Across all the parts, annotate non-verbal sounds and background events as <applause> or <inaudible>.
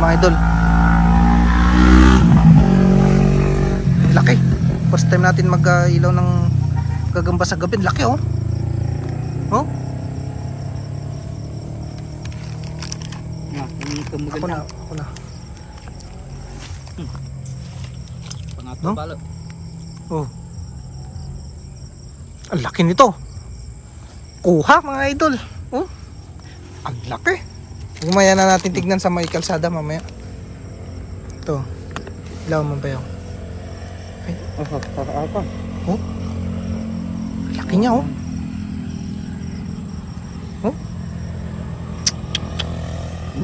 mga idol. Laki. First time natin mag-ilaw ng gagamba sa gabi. Laki oh. Oh, Na, ako na, ako na. Pangatlo No? balo. Oh. Ang laki nito. Kuha mga idol. Oh. Ang laki. Umaya na natin tignan sa may kalsada mamaya. Ito. Ilaw mo ba yun? Oh, kakaapa. Oh. Laki niya oh. Oh.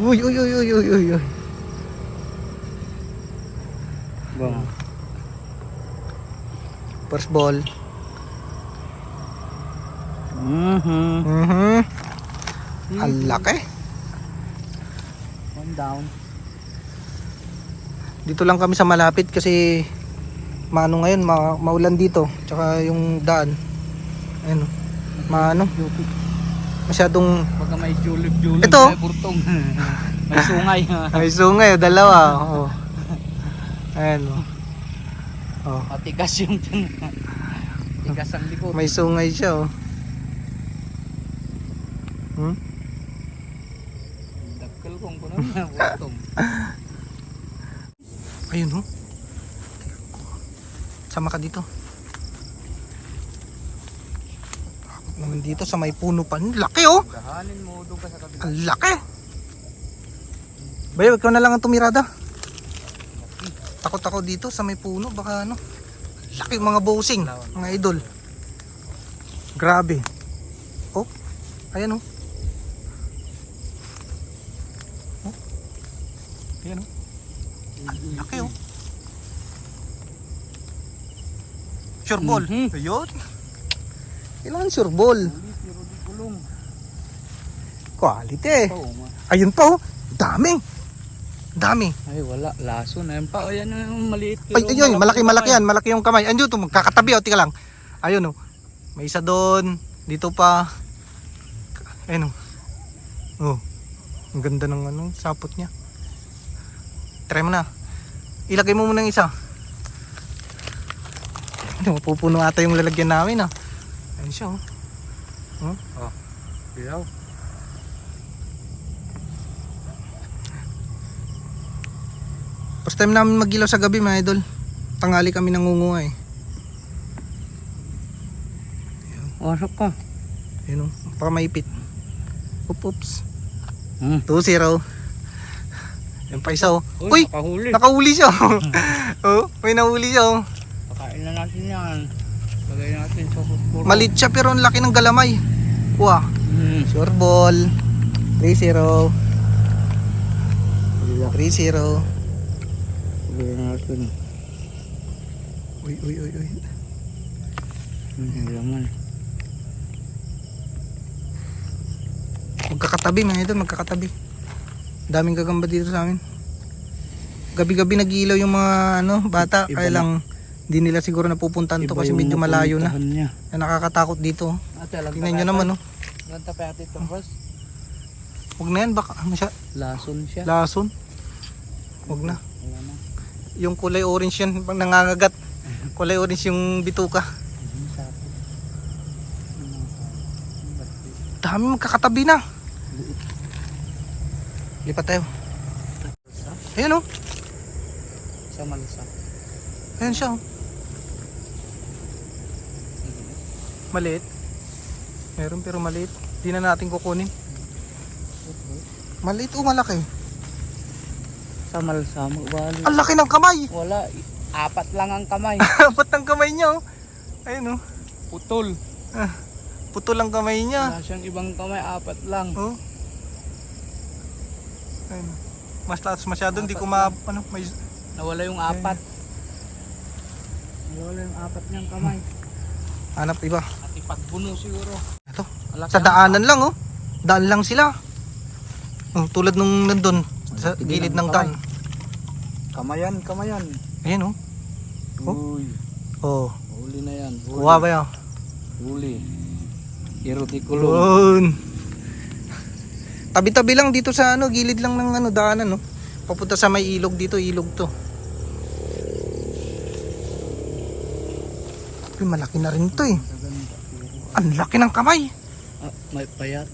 Uy, uy, uy, uy, uy, uy, uy. Bang. First ball. Mhm. Mhm. Ang laki. One down. Dito lang kami sa malapit kasi maano ngayon, ma maulan dito. Tsaka yung daan. Ayun. Maano, masyadong Baka may julip-julip. Ito. May burtong. <laughs> may sungay. <laughs> ay sungay, oh, dalawa. Oh. Ayan oh. Oh, Matigas yung. <laughs> Tigas ang likod. may sungay siya oh. Hmm? Kong kuno na. Ayun oh. Sama ka dito. Naman dito sa may puno pa. Laki oh. Dahanin mo doon ka sa kabila. Ang laki. Bayo, ikaw na lang ang tumirada. Takot ako dito sa may puno. Baka ano. Laki mga bosing. Mga idol. Grabe. Oh. Ayan. Oh. Ayan oh. Ang laki oh. Sure ball. Mhm. Ayun. Kailangan sure ball. Quality. Ma. Ayun pa oh. Dami. Dami. Ay, wala. Laso na yun pa. O, yan yung maliit. Ay, ayun, malaki malaki yan, malaki yung kamay. Andiyo to, magkakatabi oh, tika lang. Ayun oh. May isa doon, dito pa. Ayun oh. Oh. Ang ganda ng ano, sapot niya. Try mo na. Ilagay mo muna yung isa. Ano, mapupuno ata yung lalagyan namin ah. Ayun siya oh. Bilaw. First time namin magilaw sa gabi mga idol. Tangali kami nangunguha eh. Wasok ka. Ayun oh, baka maipit. Oops, oops. Hmm. 2-0. Yan pa isa oh. Uy! Nakahuli. Nakahuli siya. <laughs> oh, may nahuli siya. Oh. Pakain na natin yan. Lagay natin sa kuskuro. Malit siya pero ang laki ng galamay. Wah, Hmm. sure ball. 3-0. 3-0. Lagay natin. Uy, uy, uy, uy. Hmm, laman. Magkakatabi mga idol, magkakatabi. Daming gagamba dito sa amin. Gabi-gabi nag-iilaw yung mga ano, bata. Iba Kaya lang, hindi nila siguro napupuntahan to kasi medyo malayo na. Niya. na nakakatakot dito. Ate, Tingnan nyo naman oh. Ganta pa ate ito, boss. Huwag na yan, baka masya, Lason siya. lason. Huwag na. Yung kulay orange yan, pag nangangagat. Kulay orange yung bituka. Dami magkakatabi na. Lipat tayo. Ayan oh. Sa malsa. Ayan siya oh. Maliit. Meron pero maliit. Di na natin kukunin. Maliit o malaki? Sa malsa. Magbali. Ang laki ng kamay! <laughs> Wala. Apat lang ang kamay. Ba't ang kamay niya oh? Ayun oh. Putol. Putol ang kamay niya. Wala siyang ibang kamay. Apat lang. Oh. Ayun. Mas lakas masyado, hindi ko ma... Ano, may... Nawala yung apat. Nawala yung apat niyang kamay. Hanap iba. At ipagbuno siguro. Ito. Malaki Sa daanan lang oh. Daan lang sila. Oh, tulad nung nandun sa gilid ng daan. Kamayan, kamayan. Ayan oh. Oh. Uy. Oh. Huli na yan. Huli. Kuha ba yan? Huli. Irutikulong. Yun. Tabi-tabi lang dito sa ano, gilid lang ng ano, daanan no. Papunta sa may ilog dito, ilog to. Uy, malaki na rin to eh. Ang laki ng kamay. Ah, may payat.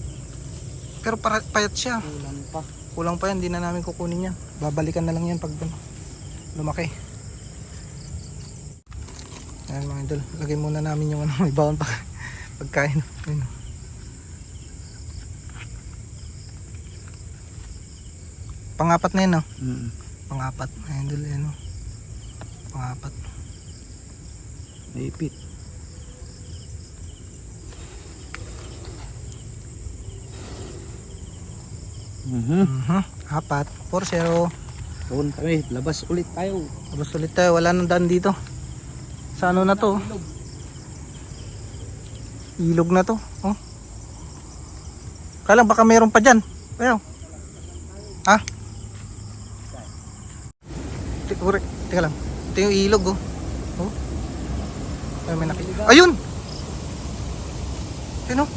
Pero para, payat siya. Kulang pa. Kulang pa yan, hindi na namin kukunin yan. Babalikan na lang yan pag lumaki. Ayan mga idol, lagay muna namin yung ano, <laughs> may bawon pa pagkain. Ayun. Pangapat na yun, no? Mm. Pangapat. Ayan, idol, ano. Pangapat. Naipit. Mhm. Mhm. Apat. 4-0. Doon kami, labas ulit tayo. Tapos ulit tayo, wala nang daan dito. Sa ano na to? Ilog na to. Oh. Kala baka meron pa dyan. Ayaw. Ha? Correct. Teka lang. Ito yung ilog oh. Oh. Ay, may nakita. Ayun! Ayun oh.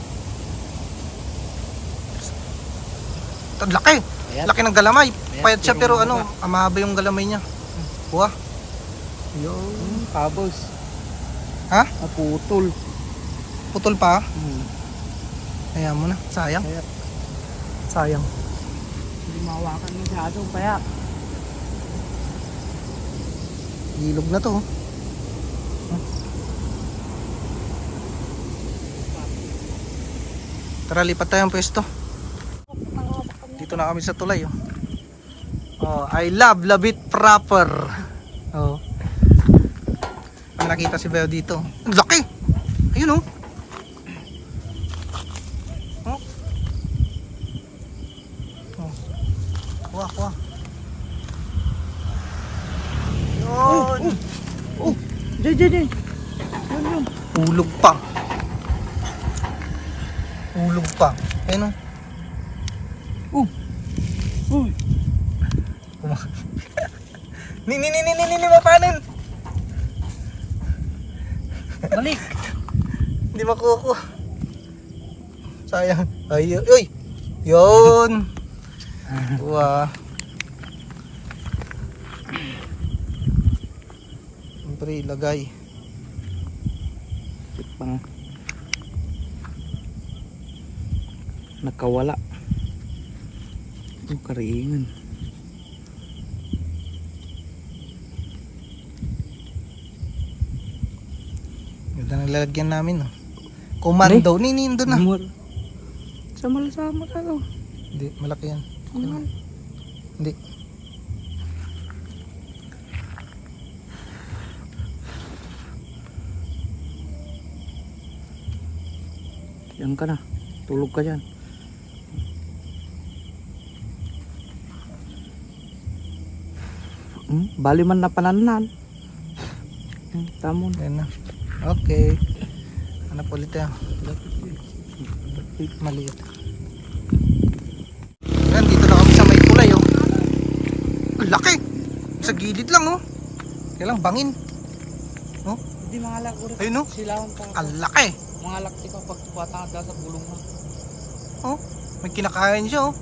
Ang laki. Payat. Laki ng galamay. Payat, Payat siya pero ano, mahaba. amahaba yung galamay niya. Buha. Yun. Hmm, kabos. Ha? Naputol. Putol pa. Hmm. Kaya mo na. Sayang. Sayang. hindi mawakan masyado. Kaya Ilog na to. oh. Tara, lipat tayo ang pwesto. Dito na kami sa tulay. Oh. Oh, I love, love it proper. Oh. May nakita si Beo dito. Ang laki! Ayun. Oh. Oh. Kuha, kuha. Yun. Oh! Diyan, diyan, diyan. Yun, yun. Ulog pa. Ulog pa. Ayun oh. Oh! Uy! Ni ni ni ni ni ni ni mapanin. Balik! Hindi makukuha. Sayang. Ay, uy. Yun. <laughs> Kuha. Siyempre, ilagay. Pang nakawala. Yung kariingan. Ganda ng lalagyan namin. Oh. Commando. Ni, ni, doon na. Umar. Sama-sama ka to. Hindi, malaki yan. Yan? Hindi. Yan ka na. Tulog ka dyan. Hmm? Bali man na pananan. Hmm, tamon. Ayan na. Okay. Hanap ulit tayo. Maliit. Yan, dito na kami sa may kulay oh. Ang laki! Sa gilid lang oh. Kaya lang bangin. Hindi mga alak ulit. Ayun oh. Silawan pa. Ang laki. Mga alak ka pag tupatang sa bulong mo. Oh. May kinakain siya oh.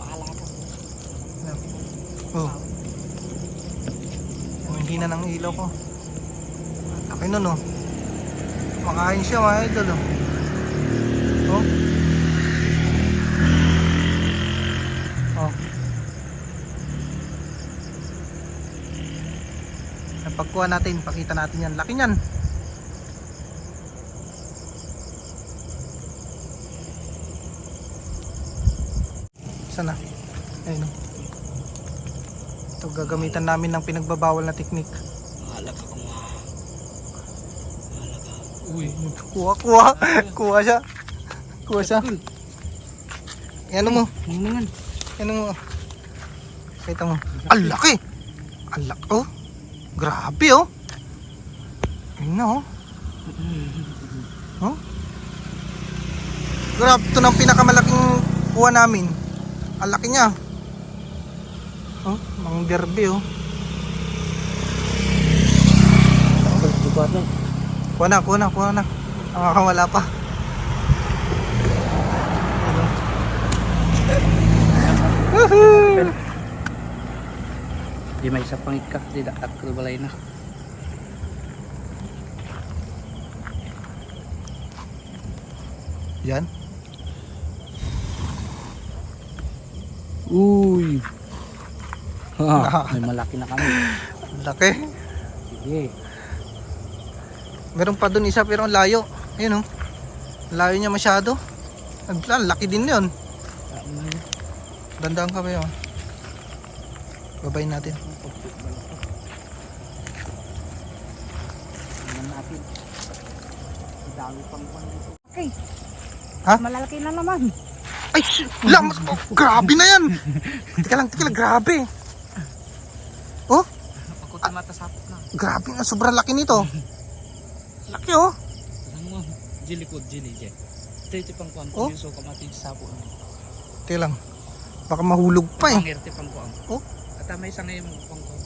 Mahala ka. Oh. Oh, hindi na ng ilaw ko. Laki nun oh. Makain siya mga idol oh. Oh. Oh. Natin, pakita natin yan. Laki niyan. Sana. Ayun. Ito gagamitan namin ng pinagbabawal na teknik. Mahala ka kung Uy, kuha, kuha. kuha siya. Kuha siya. Ano mo? Nga? Ano mo? Kita mo. Ang laki. Ang laki. Oh. Grabe oh. Ayun na oh. Oh. Grabe. Ito na pinakamalaking kuha namin. Ang laki niya. Oh, mang derby oh. Kuha na, kuha na, kuha na. Nakakawala pa. Woohoo! Di may isa pang ikak, di dakat ko balay na. Yan. Uy! Ha, may malaki na kami. Laki. Sige. Meron pa dun isa pero ang layo. Ayun oh. Layo niya masyado. Ang laki din yun. Dandaan kami oh. Babayin natin. Okay. Ha? Malalaki na naman. Ay, sh- wala, mas, oh, grabe na yan. Tika lang, tika lang, grabe. Oh, Ako tumatasapot na. grabe nga, sobrang laki nito. Laki oh. Jili ko, jili, je. Ito ito pang kwan. Oh? Kung yung suka mati sapo. Tika lang. Baka mahulog pa eh. Pangirte pang kwan. Oh? At may isa ngayon pang kwan.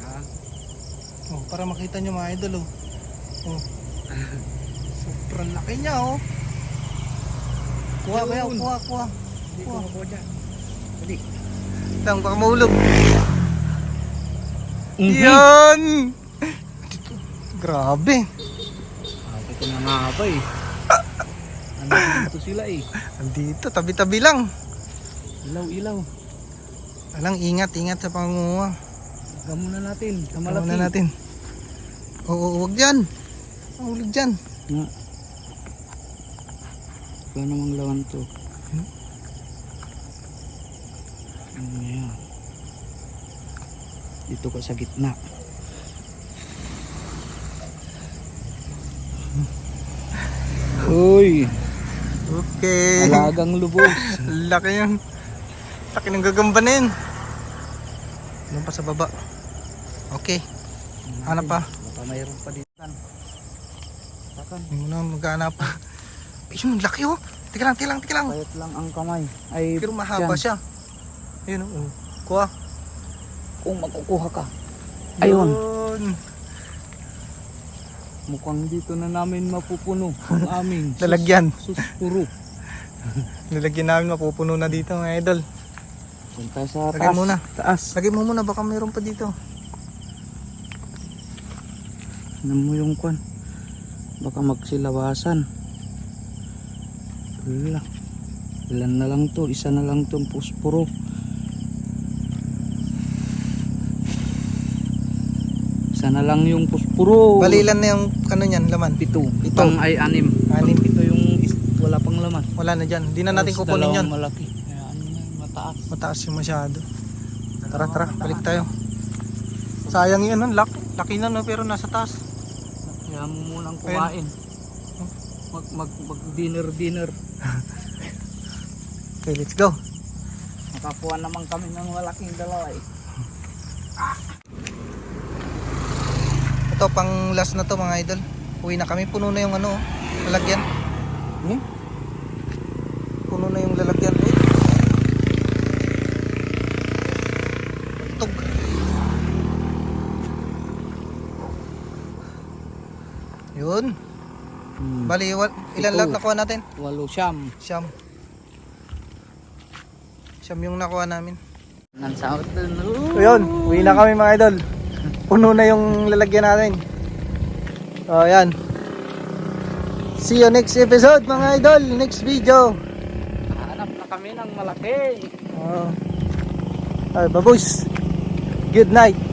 Ah, Oh, para makita nyo mga idol oh. oh. <laughs> Sobrang laki niya oh. Kuha, kuha, Yun. kuha, kuha. dyan. Dali. Tang, baka mahulog. Mhm. Yan! Grabe. Ako ko na nga ba eh. Ano dito sila eh. Andito, tabi-tabi lang. Ilaw, ilaw. Alang, ingat, ingat sa pangunguha. Gamo na natin. Malaki. na natin. Oo, huwag dyan. Mahulog dyan. Nga. Kaya namang lawan to. Hmm? Ano yan? Dito ka sa gitna. Uy! Okay. Alagang lubos. <laughs> Laki yan. Laki ng gagamba na yun. Doon pa sa baba. Okay. Hanap pa. Baka mayroon pa dito. Takan. Hindi mo na maghanap pa. Ay, yun, laki oh. Tika lang, tika lang, tika lang. Payat lang ang kamay. Ay, Pero mahaba dyan. siya. Ayun oh. Kuha. Kung makukuha ka. Ayun. Yun. Mukhang dito na namin mapupuno ang <laughs> aming sus- Lalagyan. suspuro. Lalagyan <laughs> namin mapupuno na dito mga idol. Punta sa Lagay taas. muna. Taas. Lagay mo muna, baka mayroon pa dito. Ano mo yung kwan? Baka magsilawasan. Wala. Ilan na lang to? Isa na lang tong puspuro. Isa na lang yung puspuro. Balilan na yung ano niyan, laman. Pito. Pito. Pang ay anim. Anim. Pito yung wala pang laman. Wala na dyan. Hindi na natin Tapos kukunin yan. malaki. Kaya ano mataas. Mataas yung masyado. Tara, tara. Balik tayo. Sayang yun, no? Laki, laki na, no? Pero nasa taas. Kaya mo munang kumain. Mag, mag, mag dinner dinner. Okay, let's go. Nakakuha naman kami ng malaking dalawa eh. Ito, pang last na to mga idol. Uwi na kami. Puno na yung ano, lalagyan. Hmm? Puno na yung lalagyan. Eh. Tug. Yun. Hmm. Bali, ilan Ito. lahat nakuha natin? Walo siyam. Siyam. Siyam yung nakuha namin. Nansa ako dun. So yun, uwi na kami mga idol. Puno na yung lalagyan natin. So yan. See you next episode mga idol. Next video. Hanap na kami ng malaki. Oh. Ay, babush. Good night.